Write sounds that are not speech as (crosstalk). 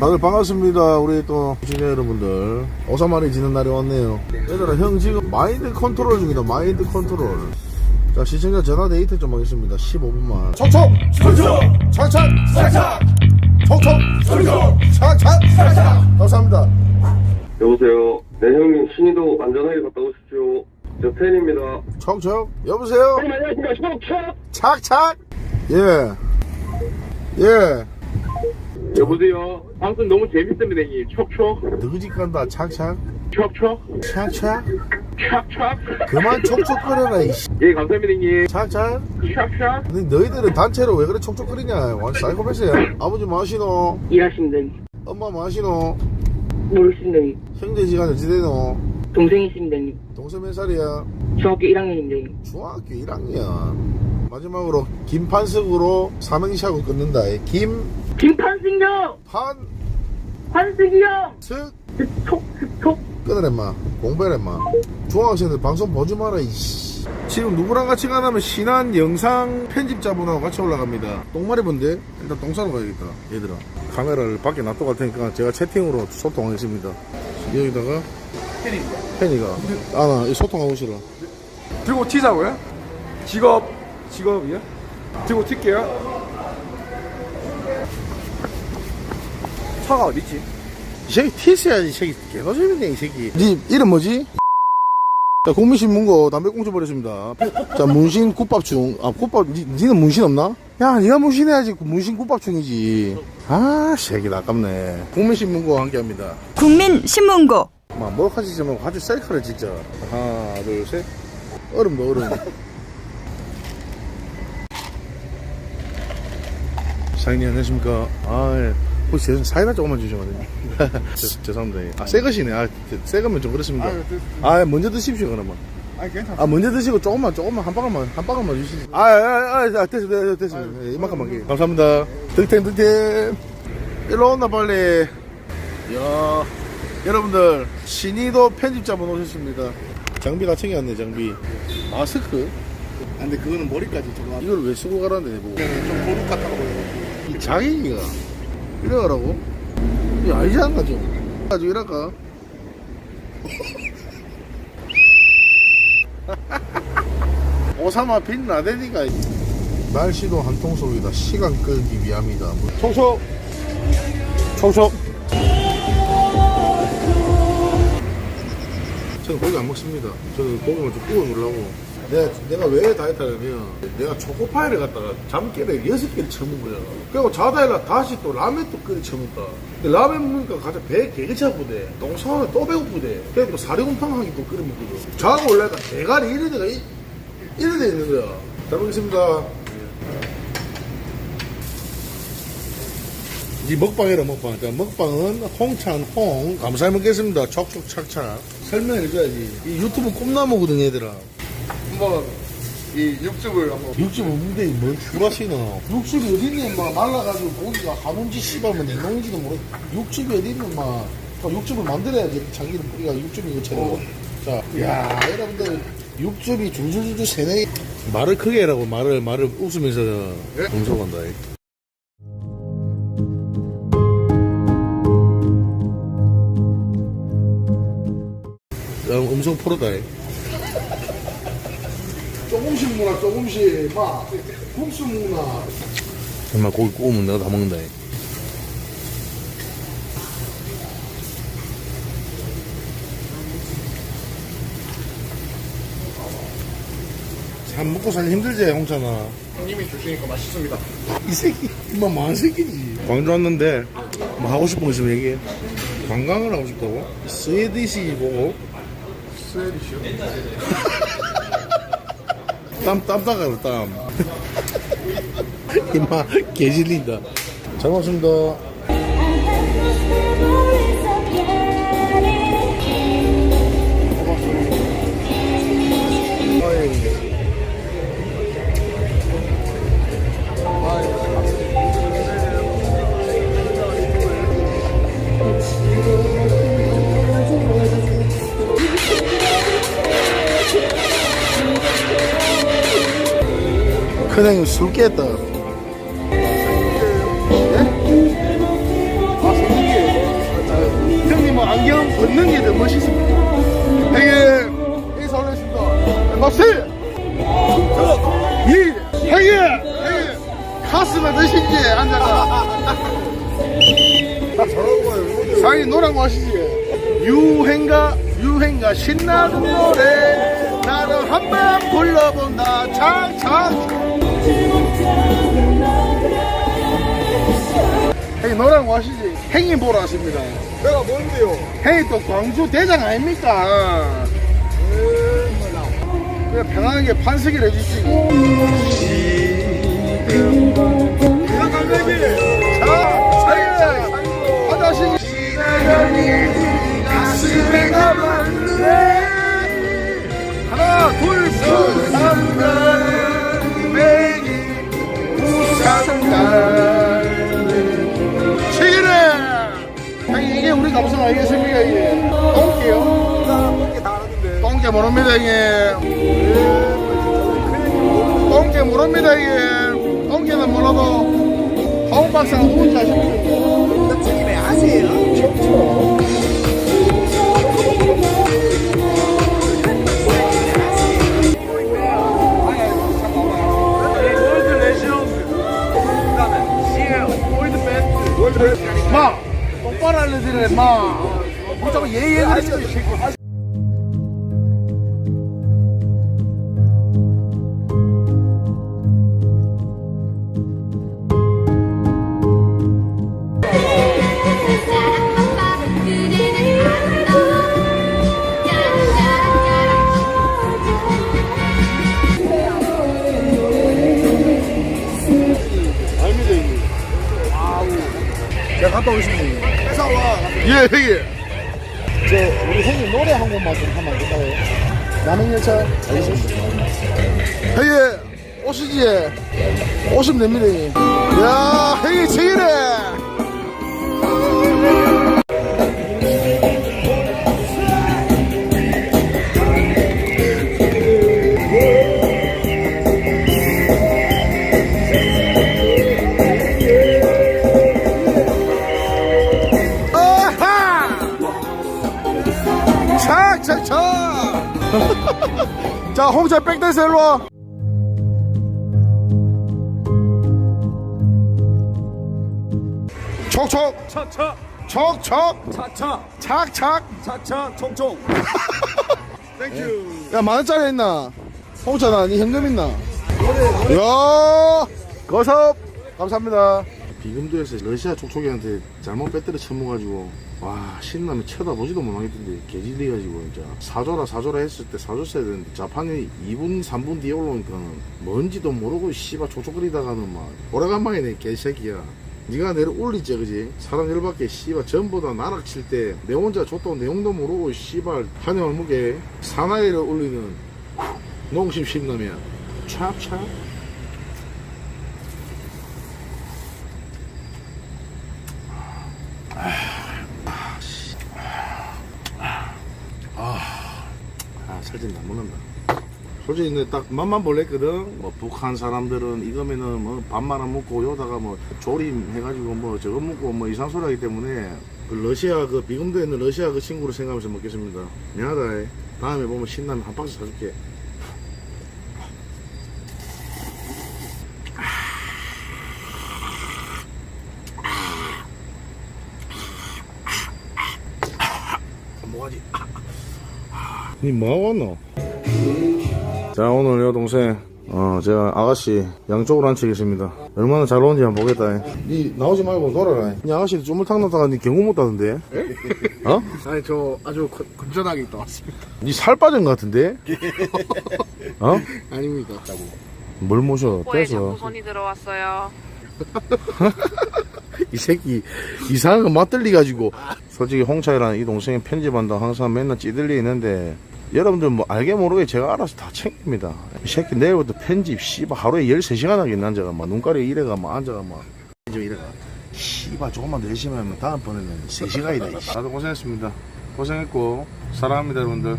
다들 반갑습니다. 우리 또 시청자 여러분들 오사마리 지는 날이 왔네요. 얘들아 형 지금 마인드 컨트롤 중이다. 마인드 컨트롤. 자 시청자 전화 데이트 좀 하겠습니다. 15분만. 촉촉 소리죠! 착착 살짝! 촉촉 소리죠! 착착 살짝! 감사합니다. 여보세요. 네 형님 신이도 안전하게 갔다 오십시오. 저 팬입니다. 촉촉 여보세요. 형님 안녕하십니까. 촉촉. 착착 예. 예. 여보세요. 방송 너무 재밌습니다 형님. 촉촉. 간다 착착 촉촉. 착착 촉촉. 그만 촉촉거려라 이씨 예 감사합니다 형님. 착착 촉촉. 근데 너희들은 단체로 왜 그래 촉촉거리냐 완전 사이코패스야 아버지 마시노 일하십니다. 엄마 마시노 모르십니다. 형제지간 어찌 되노 동생이십니다. 동생 몇 살이야 중학교 1학년입니다. 중학교 1학년 마지막으로 김판석으로 삼행시하고 끊는다. 김판 김판승요! 환승이 형! 석 스톡, 스톡. 끊으래 마. 공부해라 마. 중학생들 방송 보지 마라 이씨. 지금 누구랑 같이 가냐면 신한 영상 편집자분하고 같이 올라갑니다. 똥마리 본데 일단 똥 싸러 가야겠다 얘들아. 카메라를 밖에 놔둬 갈 테니까 제가 채팅으로 소통하겠습니다. 여기다가 팬이가 팬이가. 아나 이 소통하고 싫어 들고 튀자고요? 직업, 직업이요? 들고 튈게요. 차가 어딨지? 이 새끼 티스야지 이 새끼. 개노잼이네 이 새끼. 니 이름 뭐지? 자 국민신문고 담배 꽁초 버렸습니다. 자 문신 국밥충 아 국밥 니, 니는 문신 없나? 야 니가 문신해야지. 그 문신 국밥충이지. 아 새끼 아깝네. 국민신문고 함께 합니다. 국민신문고. 막 몰카지지 말고 아주 셀카를 찍자 하나 둘 셋. 얼음 넣어 (laughs) 얼음 사장님 안녕하십니까? 아 예. 혹시 제 사이다 조금만 주시면 안 됩니까? (laughs) 죄- 죄송합니다. 아 새 것이네. 아 새 거면 좀 그렇습니다. 아 먼저 드십시오 그러면. 아니, 괜찮아. 아 먼저 드시고 조금만 조금만 한 바가만 한 바가만 주시지 아아아 아, 됐습니다. 됐습니다. 예, 이만큼만 게 감사합니다. 득템 득템. 일로 온나 빨리. 야 여러분들 신이도 편집자분 오셨습니다. 장비가 챙겨왔네 장비. 마스크? 아, 근데 그거는 머리까지 들어가. 이걸 왜 쓰고 가라는데 내보고 좀 도둑 같다고 보여요. 이 자기가? 이래가라고? 이거 아니지 않나 좀? 가지고 이럴까? 오사마 빈 라덴이가 날씨도 한통 속이다. 시간 끌기 위함이다. 촉촉 촉촉 저는 고기 안 먹습니다. 저는 고기만 좀 구워 놓으려고 내가, 내가 왜 다이어트 하냐면 내가 초코파이를 갖다가 잠깨를 여섯 개를 처먹어요 그리고 자다일날 다시 또 라면 또 끓여 근데 라면 먹으니까 가자 배 개그치 아프대 똥 싸우면 또 배고프대 그래서 또 사리곰탕 하기 또 끓여 먹거든 자고 올라니까 대가리 이런 데가 이, 이런 데 있는 거야 잘 먹겠습니다 이 먹방이라 먹방. 자, 먹방은 홍찬 홍. 감사히 먹겠습니다. 촉촉 착착. 설명해 줘야지. 이 유튜브 꿈나무거든, 얘들아. 한번 이 육즙을 한번. 육즙 없는데 뭘 슈라시나. 육즙이 어딨냐, 막 말라가지고 고기가 한온지 씹으면 냉동인지도 모르 육즙이 어딨냐, 막. 또 육즙을 만들어야지. 장기를 뿌리가 육즙이 이거처럼. 자, 야 여러분들. 육즙이 줄줄줄줄 새네. 말을 크게 해라고, 말을, 말을 웃으면서 음소간다. 음, 음성 프로다. 조금씩 먹나, 조금씩. 막, 국수 먹나. 정말 고기 구우면 내가 다 먹는다. 참 먹고 살기 힘들지, 홍찬아. 형님이 주시니까 맛있습니다. 이 새끼, 임마 망한 새끼지. 광주 왔는데, 뭐 하고 싶은 거 있으면 얘기해. 관광을 하고 싶다고? 스웨디시 보고, 스웨디시요? (laughs) 땀, 땀 닦아라, 땀. (laughs) 임마, 개질린다. 잘 먹습니다. 큰형님 술 깼다. 아, 생기게요. 걷는 게 더 멋있습니다. 형님, 인사 올렸습니다. 박수! 이, 형님! 형님! 가슴에 드시지, 앉아가. 사이 노래 뭐 하시지? 유행가, 유행가, 신나는 노래. 나는 한번 불러본다. 창창. 노래 뭐 하시지? 행이 보러 왔습니다. 내가 뭔데요? 형이 또 광주 대장 아닙니까? 그냥 편안하게 판서기를 해주시고. 자, 사연 하다 치기네. 형님 이게 우리 감성 아니겠습니까 이게? 똥개요? 똥개 모릅니다 이게. 똥개 모릅니다 이게. 똥개는 몰라도 하운 박사가 누군지 아십니까? 튀김에 하세요. 마! 똑바로 알려드려 마! 무조건 예예 그러지 갔다 오겠습니다. 회사 와. 예, 형님. 저 우리 형님 노래 한 곡만 좀 하면 안 될까요? 남행열차 알겠습니다. 형님 오시지 오시면 됩니다. 야 형님 책이네 자 홍차 백댄스 일로 와. 촉촉 차차 촉촉 차차 착착. 차차 총총. (laughs) 야 만원짜리 있나? 홍차나 니 현금 있나? 야 거섭. 감사합니다. 비금도에서 러시아 촉촉이한테 잘못 배터리 쳐먹어가지고 와 신남이 쳐다보지도 못하겠던데 개질해가지고 진짜. 사줘라 사줘라 했을 때 사줬어야 되는데 자판이 2분 3분 뒤에 올라오니까 뭔지도 모르고 씨발 촉촉거리다가는 막 오래간만이네 개새끼야. 네가 내를 올리지 그지? 사람 열받게 씨발 전부 다 나락칠 때 내 혼자 줬던 내용도 모르고 씨발 한여울 무게 사나이를 올리는 농심 신남이야 찹찹 아 살찐 안 먹는다 솔직히 근데 딱 맛만 볼랬거든 뭐 북한 사람들은 이거면은 뭐 밥만 안 먹고 요다가 뭐 조림 해가지고 뭐 저거 먹고 뭐 이상 소리 하기 때문에 그 러시아 그 비금도에 있는 러시아 그 친구를 생각하면서 먹겠습니다 미안하다 이. 다음에 보면 신라면 한 박스 사줄게 뭐하지 니 뭐하고 왔노? 자 오늘 여 동생 어 제가 아가씨 양쪽으로 앉히겠습니다 얼마나 잘 오는지 한번 보겠다 니 나오지 말고 놀아라 니 아가씨 주물 탕 넣다가 니 경고 못 따던데 어? 아니 저 아주 건- 건전하게 있다 왔습니다 니 살 빠진 것 같은데? (laughs) 어? 아닙니다 뭘 모셔 코에 떼서 손이 들어왔어요. (laughs) (laughs) 이 새끼 이상한 거 맛들리 가지고. 솔직히 홍차이라는 이 동생이 편집한다 항상 맨날 찌들려 있는데 여러분들 뭐 알게 모르게 제가 알아서 다 챙깁니다. 이 새끼 내일부터 편집 씨발 하루에 13시간 하겠네 앉아가 막 눈가리에 이래가 막 앉아가 막좀 이래가. 씨발 조금만 더 열심히 하면 다음번에는 3시간이다 다들 고생했습니다. 고생했고 사랑합니다 여러분들